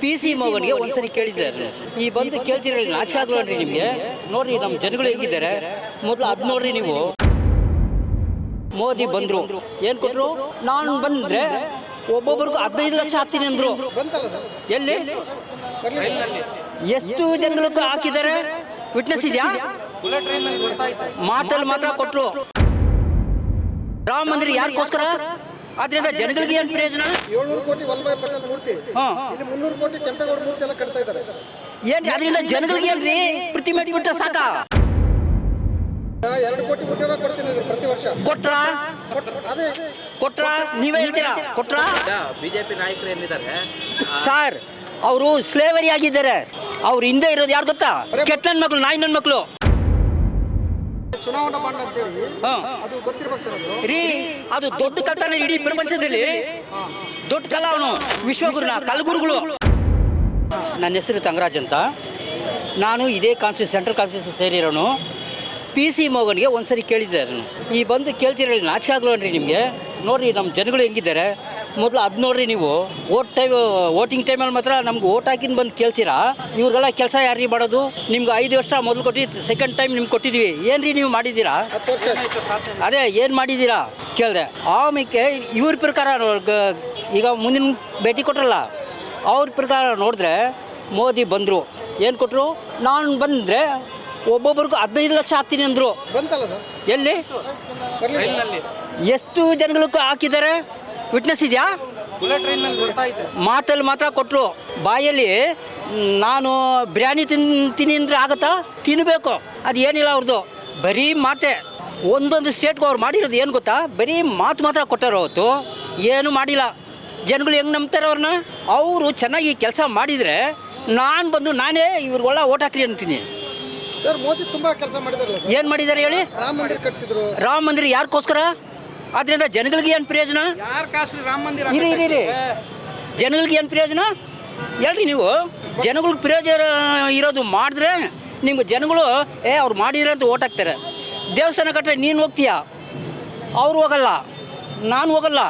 P C ಮೋಹನ್ಗೆ ಒಂದ್ಸರಿ ಕೇಳಿದ್ದಾರೆ. ಈ ಬಂದು ಕೇಳ್ತಿರಲಿ ನಾಚೆ ಆಗ್ಲನ್ರಿ ನಿಮಗೆ. ನೋಡ್ರಿ ನಮ್ಮ ಜನಗಳು ಹೆಂಗಿದ್ದಾರೆ. ಮೊದಲು ಅದ್ ನೋಡ್ರಿ ನೀವು. ಮೋದಿ ಬಂದ್ರು. ಏನ್ ಕೊಟ್ರು? ನಾನು ಬಂದ್ರೆ ಒಬ್ಬೊಬ್ರಿಗೂ ಹದಿನೈದು ಲಕ್ಷ ಹಾಕ್ತೀನಿ ಅಂದ್ರು. ಎಲ್ಲಿ? ಎಷ್ಟು ಜನಗಳಿಗೆ ಹಾಕಿದ್ದಾರೆ? ವಿಟ್ನೆಸ್ ಇದೆಯಾ? ಮಾತಲ್ಲಿ ಮಾತ್ರ ಕೊಟ್ರು. ರಾಮ ಮಂದಿರ ಯಾರಿಗೋಸ್ಕರ? ಆದ್ರಿಂದ ಜನಗಳಿಗೆ ಏನ್ ಪ್ರಯೋಜನ? ಏಳ್ನೂರು ಕೋಟಿ ವಲ್ಲಭಾಯ್ ಪಟೇಲ್ ಮೂರ್ತಿ. ಹಾ. ಇಲ್ಲಿ ಮುನ್ನೂರು ಕೋಟಿ ಕೆಂಪೇಗೌಡ ಮೂರ್ತಿ ಎಲ್ಲ ಕಟ್ತಾ ಇದ್ದಾರೆ. ಏನು ಅದರಿಂದ ಜನಗಳಿಗೆ ಏನ್ರಿ ಪ್ರತಿಮೆ ಬಿಟ್ರೆ ಸಾಕ? ಎರಡು ಕೋಟಿ ಉದ್ಯೋಗ ಕೊಡ್ತೀನಿ ಇದು ಪ್ರತಿ ವರ್ಷ. ಕೊಟ್ರ? ಕೊಟ್- ಅದೇ. ಕೊಟ್ರ? ನೀವೇ ಹೇಳ್ತೀರಾ? ಕೊಟ್ರ? ಬಿಜೆಪಿ ನಾಯಕರು ಏನಿದ್ದಾರೆ ಸರ್ ಅವರು ಸ್ಲೇವರಿ ಆಗಿದ್ದಾರೆ. ಅವ್ರ ಹಿಂದೆ ಇರೋದು ಯಾರು ಗೊತ್ತಾ? ಕೆಟ್ಟ ನನ್ನ ಮಕ್ಳು ನಾಯಿ ನನ್ನ ಮಕ್ಳು. ಚುನಾವಣಾ ಬಾಂಡ್ ಅಂತೇಳಿ. ಅದು ಗೊತ್ತಿರ್ಬೇಕು ಸರ್ ಅದು. ರೀ ಅದು ದೊಡ್ಡ ಕಲ್ತಾನೆ ಇಡೀ ಪ್ರಪಂಚದಲ್ಲಿ ದೊಡ್ಡ ಕಲ ಅವನು ವಿಶ್ವಗುರುನ ಕಲಗುರುಗಳು. ನನ್ನ ಹೆಸರು ತಂಗರಾಜ್ ಅಂತ. ನಾನು ಇದೇ ಕಾನ್ಸ್ಟಿಟ್ಯೂಷನ್ ಸೆಂಟ್ರಲ್ ಕಾನ್ಸ್ಟಿಟ್ಯೂಷನ್ ಸೇರಿರೋನು. ಪಿ ಸಿ ಮೋಗನ್ಗೆ ಒಂದ್ಸರಿ ಕೇಳಿದ್ದೆ ನಾನು ಈ ಬಂದು ಕೇಳ್ತಿರಲಿ ನಾಚಿಕೆ ರೀ ನಿಮಗೆ? ನೋಡ್ರಿ ನಮ್ಮ ಜನಗಳು ಹೆಂಗಿದ್ದಾರೆ. ಮೊದಲು ಅದು ನೋಡ್ರಿ ನೀವು. ಓಟ್ ಟೈಮ್ ವೋಟಿಂಗ್ ಟೈಮಲ್ಲಿ ಮಾತ್ರ ನಮ್ಗೆ ಓಟ್ ಹಾಕಿನ ಬಂದು ಕೇಳ್ತೀರಾ? ಇವ್ರಿಗೆಲ್ಲ ಕೆಲಸ ಯಾರಿಗೆ ಮಾಡೋದು? ನಿಮ್ಗೆ ಐದು ವರ್ಷ ಮೊದಲು ಕೊಟ್ಟು ಸೆಕೆಂಡ್ ಟೈಮ್ ನಿಮ್ಗೆ ಕೊಟ್ಟಿದ್ವಿ. ಏನ್ರಿ ನೀವು ಮಾಡಿದ್ದೀರಾ? ಅದೇ ಏನು ಮಾಡಿದ್ದೀರಾ? ಕೇಳಿದೆ. ಆಮೇಲೆ ಇವ್ರ ಪ್ರಕಾರ ಈಗ ಮುಂದಿನ ಭೇಟಿ ಕೊಟ್ರಲ್ಲ ಅವ್ರ ಪ್ರಕಾರ ನೋಡಿದ್ರೆ ಮೋದಿ ಬಂದರು. ಏನು ಕೊಟ್ಟರು ನಾನು ಬಂದರೆ ಒಬ್ಬೊಬ್ರಿಗೂ ಹದಿನೈದು ಲಕ್ಷ ಹಾಕ್ತೀನಿ ಅಂದರು. ಬಂತಲ್ಲ ಸರ್? ಎಲ್ಲಿ? ಎಷ್ಟು ಜನಗಳಿಗೂ ಹಾಕಿದ್ದಾರೆ? ವಿಟ್ನೆಸ್ ಇದೆಯಾ? ಮಾತಲ್ಲಿ ಮಾತ್ರ ಕೊಟ್ಟರು ಬಾಯಲ್ಲಿ ನಾನು ಬಿರಿಯಾನಿ ತಿಂತೀನಿ ಅಂದರೆ ಆಗುತ್ತಾ? ತಿನ್ನಬೇಕು ಅದು ಏನಿಲ್ಲ ಅವ್ರದ್ದು ಬರೀ ಮಾತೆ. ಒಂದೊಂದು ಸ್ಟೇಟ್ಗೂ ಅವ್ರು ಮಾಡಿರೋದು ಏನು ಗೊತ್ತಾ? ಬರೀ ಮಾತು ಮಾತ್ರ ಕೊಟ್ಟಾರ ಅವತ್ತು. ಏನೂ ಮಾಡಿಲ್ಲ. ಜನಗಳು ಹೆಂಗೆ ನಂಬ್ತಾರೆ ಅವ್ರನ್ನ ಅವರು ಚೆನ್ನಾಗಿ ಕೆಲಸ ಮಾಡಿದರೆ ನಾನು ಬಂದು ನಾನೇ ಇವ್ರಿಗೆಲ್ಲ ಓಟ್ ಹಾಕ್ರಿ ಅಂತೀನಿ. ಸರ್ ಮೋದಿ ತುಂಬಾ ಕೆಲಸ ಮಾಡಿದಾರಲ್ಲ ಏನು ಮಾಡಿದ್ದಾರೆ ಹೇಳಿ? ರಾಮ ಮಂದಿರ ಕಟ್ಟಿಸಿದ್ರು ರಾಮ ಮಂದಿರ ಯಾರಿಗೋಸ್ಕರ? ಅದರಿಂದ ಜನಗಳಿಗೆ ಏನು ಪ್ರಯೋಜನ? ಯಾರು ರಾಮ ಮಂದಿರ ಇರಿ ಇರಿ ಇರಿ. ಜನಗಳಿಗೆ ಏನು ಪ್ರಯೋಜನ? ಹೇಳ್ರಿ ನೀವು. ಜನಗಳಿಗೆ ಪ್ರಯೋಜನ ಇರೋದು ಮಾಡಿದ್ರೆ ನಿಮ್ಗೆ ಜನಗಳು ಏ ಅವ್ರು ಮಾಡಿದ್ರೆ ಅಂತ ಓಟ್ ಹಾಕ್ತಾರೆ. ದೇವಸ್ಥಾನ ಕಟ್ಟರೆ ನೀನು ಹೋಗ್ತೀಯ? ಅವ್ರು ಹೋಗಲ್ಲ ನಾನು ಹೋಗಲ್ಲ.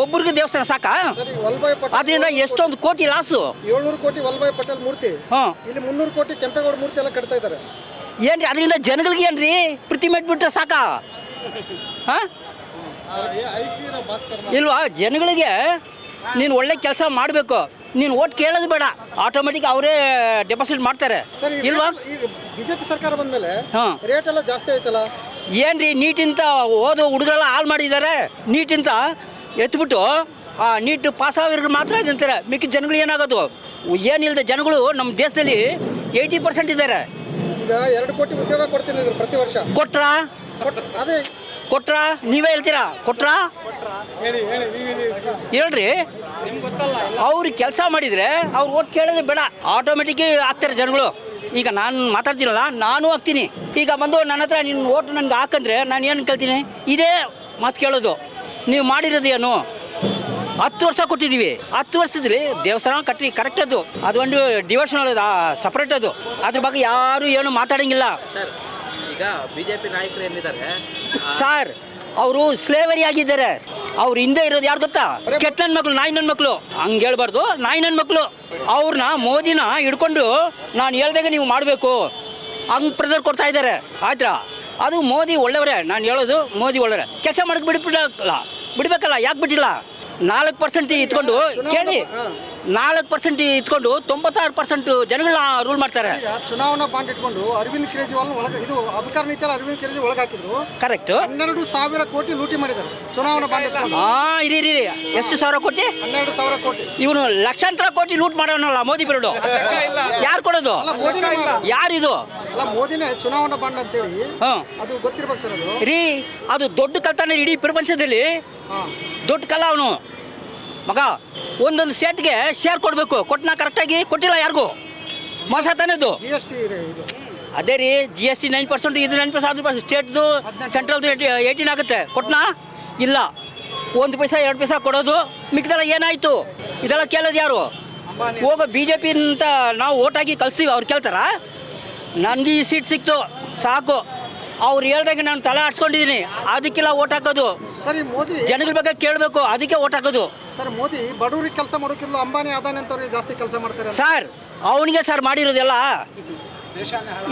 ಒಬ್ರಿಗೆ ದೇವಸ್ಥಾನ ಸಾಕಾ? ಅದರಿಂದ ಎಷ್ಟೊಂದು ಕೋಟಿ ಲಾಸು. ಏಳ್ನೂರು ಕೋಟಿ ವಲ್ಲಭಾಯ್ ಪಟೇಲ್ ಮೂರ್ತಿ. ಹಾಂ. ಇಲ್ಲಿ ಮುನ್ನೂರು ಕೋಟಿ ಕೆಂಪೇಗೌಡ ಮೂರ್ತಿ ಎಲ್ಲ ಕಟ್ತಾ ಇದ್ದಾರೆ. ಏನ್ರಿ ಅದರಿಂದ ಜನಗಳಿಗೆ ಏನ್ರಿ? ಪ್ರತಿಮೆ ಇಟ್ಬಿಟ್ರೆ ಸಾಕಾ? ಹಾಂ? ಇಲ್ವಾ? ಜನಗಳಿಗೆ ನೀನು ಒಳ್ಳೆ ಕೆಲಸ ಮಾಡಬೇಕು. ನೀನು ಓಟ್ ಕೇಳೋದು ಬೇಡ. ಆಟೋಮೆಟಿಕ್ ಅವರೇ ಡೆಪಾಸಿಟ್ ಮಾಡ್ತಾರೆ. ಇಲ್ವಾ? ಬಿಜೆಪಿ ಸರ್ಕಾರ ಬಂದ್ಮೇಲೆ ಹಾಂ. ರೇಟ್ ಎಲ್ಲ ಜಾಸ್ತಿ ಆಯ್ತಲ್ಲ? ಏನ್ರಿ ನೀಟಿಂತ ಓದೋ ಹುಡುಗರೆಲ್ಲ ಹಾಳು ಮಾಡಿದ್ದಾರೆ? ನೀಟಿಂತ ಎತ್ಬಿಟ್ಟು ಆ ನೀಟ್ ಪಾಸ್ ಆಗೋರಿಗೆ ಮಾತ್ರ ತಿಂತಾರೆ ಮಿಕ್ಕಿದ ಜನಗಳು ಏನಾಗೋದು? ಏನಿಲ್ಲದೆ ಜನಗಳು ನಮ್ಮ ದೇಶದಲ್ಲಿ ಏಯ್ಟಿ ಪರ್ಸೆಂಟ್ ಇದ್ದಾರೆ. ಈಗ ಎರಡು ಕೋಟಿ ಉದ್ಯೋಗ ಕೊಡ್ತೀನಿ ಪ್ರತಿ ವರ್ಷ. ಕೊಟ್ರಾ? ಕೊಟ್ರಾ? ನೀವೇ ಹೇಳ್ತೀರಾ? ಕೊಟ್ರ? ಹೇಳ್ರಿ. ಅವ್ರಿಗೆ ಕೆಲಸ ಮಾಡಿದರೆ ಅವ್ರು ಓಟ್ ಕೇಳಿದ್ರೆ ಬೇಡ. ಆಟೋಮೆಟಿಕ್ ಆಗ್ತಾರೆ ಜನಗಳು. ಈಗ ನಾನು ಮಾತಾಡ್ತೀನಲ್ಲ ನಾನು ಹಾಕ್ತೀನಿ. ಈಗ ಬಂದು ನನ್ನ ಹತ್ರ ನಿನ್ನ ಓಟ್ ನನಗೆ ಹಾಕಂದ್ರೆ ನಾನು ಏನು ಕೇಳ್ತೀನಿ? ಇದೇ ಮಾತು ಕೇಳೋದು. ನೀವು ಮಾಡಿರೋದು ಏನು? ಹತ್ತು ವರ್ಷ ಕೊಟ್ಟಿದ್ದೀವಿ. ಹತ್ತು ವರ್ಷದಲ್ಲಿ ದೇವಸ್ಥಾನ ಕಟ್ಟಿ ಕರೆಕ್ಟ್ ಅದು. ಅದು ಒಂದು ಡಿವೋಷನಲ್ ಸಪ್ರೇಟ್ ಅದು. ಅದ್ರ ಬಗ್ಗೆ ಯಾರು ಏನು ಮಾತಾಡಂಗಿಲ್ಲ. ಈಗ ಬಿಜೆಪಿ ನಾಯಕರು ಏನಿದ್ದಾರೆ ಸರ್ ಅವರು ಸ್ಲೇವರಿ ಆಗಿದ್ದಾರೆ. ಅವ್ರ ಹಿಂದೆ ಇರೋದು ಯಾರು ಗೊತ್ತಾ? ಕೆಟ್ಟ ನನ್ನ ಮಕ್ಳು ನಾಯಿ ನನ್ನ ಮಕ್ಳು. ಹಂಗೆ ಹೇಳ್ಬಾರ್ದು ನಾಯಿ ನನ್ನ ಮಕ್ಳು. ಅವ್ರನ್ನ ಮೋದಿನ ಹಿಡ್ಕೊಂಡು ನಾನು ಹೇಳ್ದಾಗ ನೀವು ಮಾಡಬೇಕು. ಹಂಗೆ ಪ್ರೆಸರ್ ಕೊಡ್ತಾ ಇದ್ದಾರೆ. ಆಯ್ತಾ ಅದು ಮೋದಿ ಒಳ್ಳೆಯವರೇ ನಾನು ಹೇಳೋದು ಮೋದಿ ಒಳ್ಳೆಯವರೇ. ಕೆಲಸ ಮಾಡಕ್ಕೆ ಬಿಡ್ಬಿಡಲ್ಲ ಬಿಡ್ಬೇಕಲ್ಲ ಯಾಕೆ ಬಿಟ್ಟಿಲ್ಲ? ನಾಲ್ಕು ಪರ್ಸೆಂಟ್ ಇತ್ಕೊಂಡು ಕೇಳಿ. ನಾಲ್ಕು ಪರ್ಸೆಂಟ್ ಇಟ್ಕೊಂಡು ತೊಂಬತ್ತಾರು ಪರ್ಸೆಂಟ್ ಜನಗಳನ್ನ ರೂಲ್ ಮಾಡ್ತಾರೆ. ಈಗ ಚುನಾವಣಾ ಬಾಂಡ್ ಇಟ್ಕೊಂಡು ಅರವಿಂದ್ ಕೇಜ್ರಿವಾಲ್ ಒಳಗೆ ಇದು ಅಧಿಕಾರ ನೀತಿಯಲ್ಲಿ ಅರವಿಂದ್ ಕೇಜ್ರಿವಾಲ್ ಒಳಗೆ ಹಾಕಿದ್ರು ಕರೆಕ್ಟ್ ಹನ್ನೆರಡು ಸಾವಿರ ಕೋಟಿ ಲೂಟಿ ಮಾಡಿದ್ದಾರೆ ಚುನಾವಣಾ ಬಾಂಡ್ ಹಾ ಹಾಂ ಇರಿ ಇರಿ ಇರಿ. ಎಷ್ಟು ಸಾವಿರ ಕೋಟಿ? ಹನ್ನೆರಡು ಸಾವಿರ ಕೋಟಿ. ಇವನು ಲಕ್ಷಾಂತರ ಕೋಟಿ ಲೂಟ್ ಮಾಡೋನಲ್ಲ ಮೋದಿ ಬಿರೋಡು. ಯಾರು ಕೊಡೋದು? ಅಲ್ಲ ಮೋದಿನೇ ಮಾಡ- ಯಾರಿದು ಅಲ್ಲ ಮೋದಿನೇ ಚುನಾವಣಾ ಬಾಂಡ್ ಅಂತೇಳಿ ಹಾಂ. ಅದು ಗೊತ್ತಿರ್ಬೇಕು ಸರ್ ಅದು. ರೀ ಅದು ದೊಡ್ಡ ಕಲ್ತಾನೆ ಇಡೀ ಪ್ರಪಂಚದಲ್ಲಿ. ಹಾಂ. ದೊಡ್ಡ ಕಲ್ಲ ಅವನು. ಮಗ ಒಂದೊಂದು ಸ್ಟೇಟ್ಗೆ ಶೇರ್ ಕೊಡಬೇಕು. ಕೊಟ್ಟನ ಕರೆಕ್ಟಾಗಿ ಕೊಟ್ಟಿಲ್ಲ ಯಾರಿಗೂ? ಮೋಸ ತಾನೇದು? ಅದೇ ರೀ G S T nine percent ಇದು ನೈನ್ ಪರ್ಸೆಂಟ್ ಅದು ಪರ್ಸೆಂಟ್ ಸ್ಟೇಟ್ದು ಸೆಂಟ್ರಲ್ದು ಏಯ್ಟೀನ್ ಆಗುತ್ತೆ. ಕೊಟ್ಟನಾ ಇಲ್ಲ. ಒಂದು ಪೈಸಾ ಎರಡು ಪೈಸಾ ಕೊಡೋದು. ಮಿಕ್ಕದೆಲ್ಲ ಏನಾಯಿತು? ಇದೆಲ್ಲ ಕೇಳೋದು ಯಾರು? ಹೋಗೋ ಬಿ ಜೆ ಪಿಂತ ನಾವು ಓಟಾಗಿ ಕಳ್ಸ್ತೀವಿ ಅವ್ರು ಕೇಳ್ತಾರ? ನನಗೆ ಈ ಸೀಟ್ ಸಿಕ್ತು. ಸಾಕು. ಅವ್ರು ಹೇಳ್ದಂಗೆ ನಾನು ತಲೆ ಆಡ್ಸ್ಕೊಂಡಿದ್ದೀನಿ. ಅದಕ್ಕೆಲ್ಲ ಓಟ್ ಹಾಕೋದು. ಸರ್ ಮೋದಿ ಜನಗಳ ಬಗ್ಗೆ ಕೇಳಬೇಕು ಅದಕ್ಕೆ ಓಟ್ ಹಾಕೋದು. ಸರ್ ಮೋದಿ ಬಡವ್ರಿಗೆ ಕೆಲಸ ಮಾಡೋಕ್ಕಿಲ್ಲ ಅಂಬಾನಿ ಅದಾನಿ ಅಂತವ್ರಿಗೆ ಜಾಸ್ತಿ ಕೆಲಸ ಮಾಡ್ತಾರೆ ಸರ್ ಅವನಿಗೆ ಸರ್ ಮಾಡಿರೋದೆಲ್ಲ?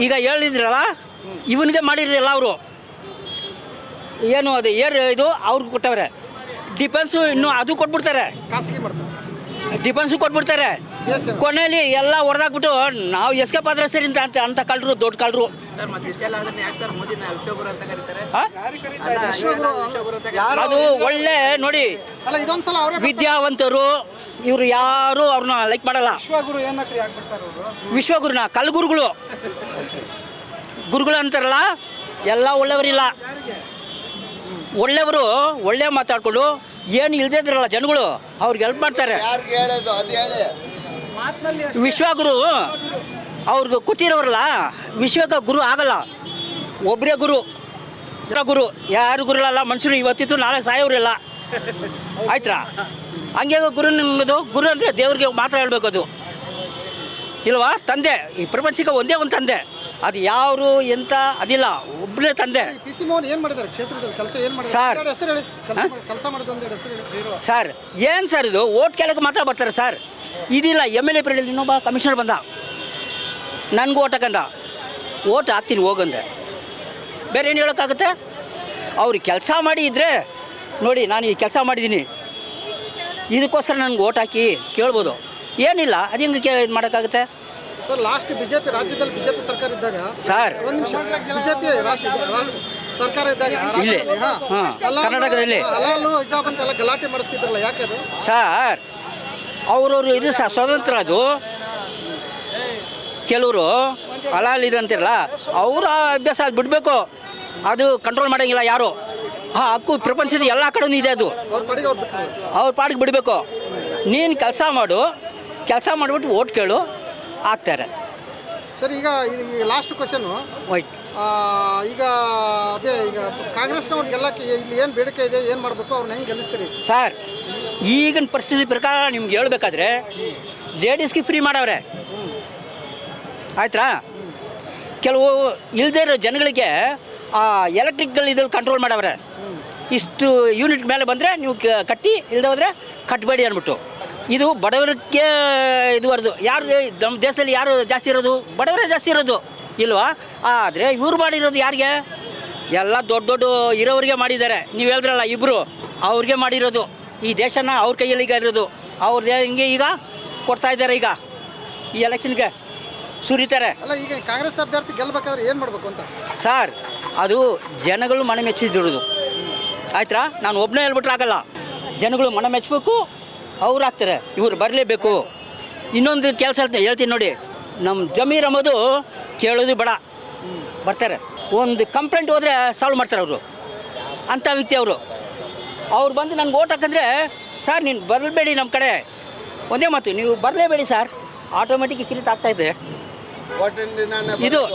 ಈಗ ಹೇಳಿದ್ರಲ್ಲ ಇವನಿಗೆ ಮಾಡಿರೋದಿಲ್ಲ ಅವರು. ಏನು ಅದು ಏರ್ ಇದು ಅವ್ರಿಗೆ ಕೊಟ್ಟವ್ರೆ. ಡಿಫೆನ್ಸು ಇನ್ನು ಅದು ಕೊಟ್ಬಿಡ್ತಾರೆ. ಖಾಸಗಿ ಮಾಡ್ತಾರೆ. ಡಿಫೆನ್ಸು ಕೊಟ್ಬಿಡ್ತಾರೆ. ಕೊನೆಯಲ್ಲಿ ಎಲ್ಲ ಹೊಡೆದಾಕ್ಬಿಟ್ಟು ನಾವು ಎಸ್ಕೇಪ್ ಆದ್ರೆ ಸರಿ ಅಂತ ಅಂತ- ಅಂತ ಕಳ್ಳರು ದೊಡ್ಡ ಕಳ್ಳರು. ಅದು ಒಳ್ಳೆ ನೋಡಿ ಅಲ್ಲ ಇದೊಂದ್ಸಲ ಅವರೇ ವಿದ್ಯಾವಂತರು ಇವರು ಯಾರು ಅವ್ರನ್ನ ಲೈಕ್ ಮಾಡಲ್ಲ. ವಿಶ್ವಗುರುನ ಕಲ್ಗುರುಗಳು. ಗುರುಗಳು ಅಂತಾರಲ್ಲ ಎಲ್ಲ ಒಳ್ಳೆಯವರಿಲ್ಲ. ಒಳ್ಳೆಯವರು ಒಳ್ಳೆ ಮಾತಾಡ್ಕೊಂಡು ಏನು ಇಲ್ದೇ ಇದ್ರಲ್ಲ ಜನಗಳು ಅವ್ರಿಗೆ ಹೆಲ್ಪ್ ಮಾಡ್ತಾರೆ. ವಿಶ್ವಗುರು ಅವ್ರಿಗೆ ಕೊಟ್ಟಿರೋರಲ್ಲ ವಿಶ್ವಕ ಗುರು ಆಗಲ್ಲ. ಒಬ್ಬರೇ ಗುರು ಗುರು ಯಾರು ಗುರುಗಳಲ್ಲ ಮನುಷ್ಯರು ಇವತ್ತಿತ್ತು ನಾಳೆ ಸಾಯೋರಿಲ್ಲ ಆಯ್ತಾ ಹಂಗೆ ಗುರು ನಿಮ್ಮದು ಗುರು ಅಂದರೆ ದೇವ್ರಿಗೆ ಮಾತ್ರ ಹೇಳಬೇಕು ಅದು. ಇಲ್ವಾ? ತಂದೆ ಈ ಪ್ರಪಂಚಕ್ಕೆ ಒಂದೇ ಒಂದು ತಂದೆ. ಅದು ಯಾರು ಎಂತ ಅದಿಲ್ಲ ಒಬ್ಬನೇ ತಂದೆ. ಸರ್. ಹೆಸರು ಹೇಳಿ. ಕೆಲಸ ಕೆಲಸ ಮಾಡಿದ ಹೆಸರು ಹೇಳಿ. ಸರ್ ಏನು ಸರ್ ಇದು? ಓಟ್ ಕೇಳಕ್ಕೆ ಮಾತ್ರ ಬರ್ತಾರೆ ಸರ್. ಇದಿಲ್ಲ ಎಂ ಎಲ್ ಎ ಪೀರಿಯಡಲ್ಲಿ ಇನ್ನೊಬ್ಬ ಕಮಿಷನರ್ ಬಂದ. ನನಗೂ ಓಟ್ ಹಾಕಂದ ಓಟ್ ಹಾಕ್ತೀನಿ ಹೋಗಂದೆ ಬೇರೆ ಏನು ಹೇಳೋಕ್ಕಾಗುತ್ತೆ? ಅವ್ರಿಗೆ ಕೆಲಸ ಮಾಡಿ ಇದ್ದರೆ ನೋಡಿ ನಾನು ಈ ಕೆಲಸ ಮಾಡಿದ್ದೀನಿ. ಇದಕ್ಕೋಸ್ಕರ ನನಗೆ ಓಟ್ ಹಾಕಿ ಕೇಳ್ಬೋದು. ಏನಿಲ್ಲ ಅದು ಹಿಂಗೆ ಕೇ ಇದು ಮಾಡೋಕ್ಕಾಗುತ್ತೆ? ಸರ್ ಲಾಸ್ಟ್ ಬಿಜೆಪಿ ರಾಜ್ಯದಲ್ಲಿ ಬಿಜೆಪಿ ಸರ್ಕಾರ ಇದ್ದಾಗ ಸರ್. ಒಂದು ನಿಮಿಷ ಬಿಜೆಪಿ ರಾಷ್ಟ್ರ ಸರ್ಕಾರ ಇದ್ದಾಗ ಇಲ್ಲಿ. ಕರ್ನಾಟಕದಲ್ಲಿ. ಗಲಾಟೆ ಮಾಡಿಸ್ತಿದ್ರಲ್ಲ ಯಾಕೆ ಅದು? ಸರ್ ಅವ್ರವ್ರು ಇದು ಸಹ ಸ್ವತಂತ್ರ ಅದು. ಕೆಲವರು ಹಲಾಲ್ ಇದು ಅಂತಿರಲ್ಲ ಅವರ ಅಭ್ಯಾಸ ಅದು ಬಿಡಬೇಕು. ಅದು ಕಂಟ್ರೋಲ್ ಮಾಡೋಂಗಿಲ್ಲ ಯಾರು. ಆ ಹಕ್ಕು ಪ್ರಪಂಚದ ಎಲ್ಲ ಕಡೆನೂ ಇದೆ ಅದು. ಅವ್ರ ಪಡೆಗೆ ಅವ್ರು ಅವ್ರ ಪಾಡಿಗೆ ಬಿಡಬೇಕು. ನೀನು ಕೆಲಸ ಮಾಡು ಕೆಲಸ ಮಾಡಿಬಿಟ್ಟು ಓಟ್ ಕೇಳು ಆಗ್ತಾರೆ. ಸರ್ ಈಗ ಈ ಲಾಸ್ಟ್ ಕ್ವಶನು ವೈಟ್ ಈಗ ಅದೇ ಈಗ ಕಾಂಗ್ರೆಸ್ನವ್ರು ಗೆಲ್ಲಕ್ಕೆ ಇಲ್ಲಿ ಏನು ಬೇಡಿಕೆ ಇದೆ ಏನು ಮಾಡಬೇಕು ಅವ್ರನ್ನ ಹೆಂಗೆ ಗೆಲ್ಲಿಸ್ತೀರಿ? ಸರ್ ಈಗಿನ ಪರಿಸ್ಥಿತಿ ಪ್ರಕಾರ ನಿಮ್ಗೆ ಹೇಳ್ಬೇಕಾದ್ರೆ ಲೇಡೀಸ್ಗೆ ಫ್ರೀ ಮಾಡವ್ರೆ. ಆಯ್ತಾ ಕೆಲವು ಇಲ್ಲದೇ ಇರೋ ಜನಗಳಿಗೆ, ಆ ಎಲೆಕ್ಟ್ರಿಕ್ಗಳು ಇದ್ರಲ್ಲಿ ಕಂಟ್ರೋಲ್ ಮಾಡವ್ರೆ. ಇಷ್ಟು ಯೂನಿಟ್ ಮೇಲೆ ಬಂದರೆ ನೀವು ಕಟ್ಟಿ ಇಲ್ಲದೆ ಹೋದರೆ ಕಟ್ಟಬೇಡಿ ಅಂದ್ಬಿಟ್ಟು. ಇದು ಬಡವರಿಗೆ ಇದುವರೆದು. ಯಾರು ನಮ್ಮ ದೇಶದಲ್ಲಿ ಯಾರು ಜಾಸ್ತಿ ಇರೋದು? ಬಡವರೇ ಜಾಸ್ತಿ ಇರೋದು, ಇಲ್ವಾ? ಆದರೆ ಇವ್ರು ಮಾಡಿರೋದು ಯಾರಿಗೆ? ಎಲ್ಲ ದೊಡ್ಡ ದೊಡ್ಡ ಇರೋರಿಗೆ ಮಾಡಿದ್ದಾರೆ. ನೀವು ಹೇಳಿದ್ರಲ್ಲ ಇಬ್ಬರು ಅವ್ರಿಗೆ ಮಾಡಿರೋದು. ಈ ದೇಶನ ಅವ್ರ ಕೈಯಲ್ಲಿ ಈಗ ಇರೋದು. ಅವ್ರ ಹಿಂಗೆ ಈಗ ಕೊಡ್ತಾ ಇದ್ದಾರೆ ಈಗ ಈ ಎಲೆಕ್ಷನ್ಗೆ ಸುರಿತಾರೆ. ಅಲ್ಲ ಈಗ ಕಾಂಗ್ರೆಸ್ ಅಭ್ಯರ್ಥಿ ಗೆಲ್ಲಬೇಕಾದ್ರೆ ಏನು ಮಾಡಬೇಕು ಅಂತ? ಸರ್ ಅದು ಜನಗಳು ಮನ ಮೆಚ್ಚಿದಿರೋದು ಆಯ್ತಾ ನಾನು ಒಬ್ಬನೇ ಹೇಳ್ಬಿಟ್ರೆ ಆಗಲ್ಲ. ಜನಗಳು ಮನ ಮೆಚ್ಚಬೇಕು ಅವ್ರು ಆಗ್ತಾರೆ. ಇವ್ರು ಬರಲೇಬೇಕು. ಇನ್ನೊಂದು ಕೆಲಸ ಹೇಳ್ತೀನಿ ನೋಡಿ. ನಮ್ಮ ಜಮೀರ್ ಅಂಬೋದು ಕೇಳೋದು ಬೇಡ. ಬರ್ತಾರೆ. ಒಂದು ಕಂಪ್ಲೇಂಟ್ ಹೋದರೆ ಸಾಲ್ವ್ ಮಾಡ್ತಾರೆ ಅವರು. ಅಂಥ ವ್ಯಕ್ತಿ ಅವರು. ಅವ್ರು ಬಂದು ನನಗೆ ಓಟ್ ಹಾಕಂದ್ರೆ ಸರ್ ನೀನು ಬರಬೇಡಿ ನಮ್ಮ ಕಡೆ. ಒಂದೇ ಮಾತು ನೀವು ಬರಲೇಬೇಡಿ ಸರ್. ಆಟೋಮೆಟಿಕ್ ಕಿರಿಟ್ ಆಗ್ತಾಯಿದೆ ಇದೆ. ಇದು-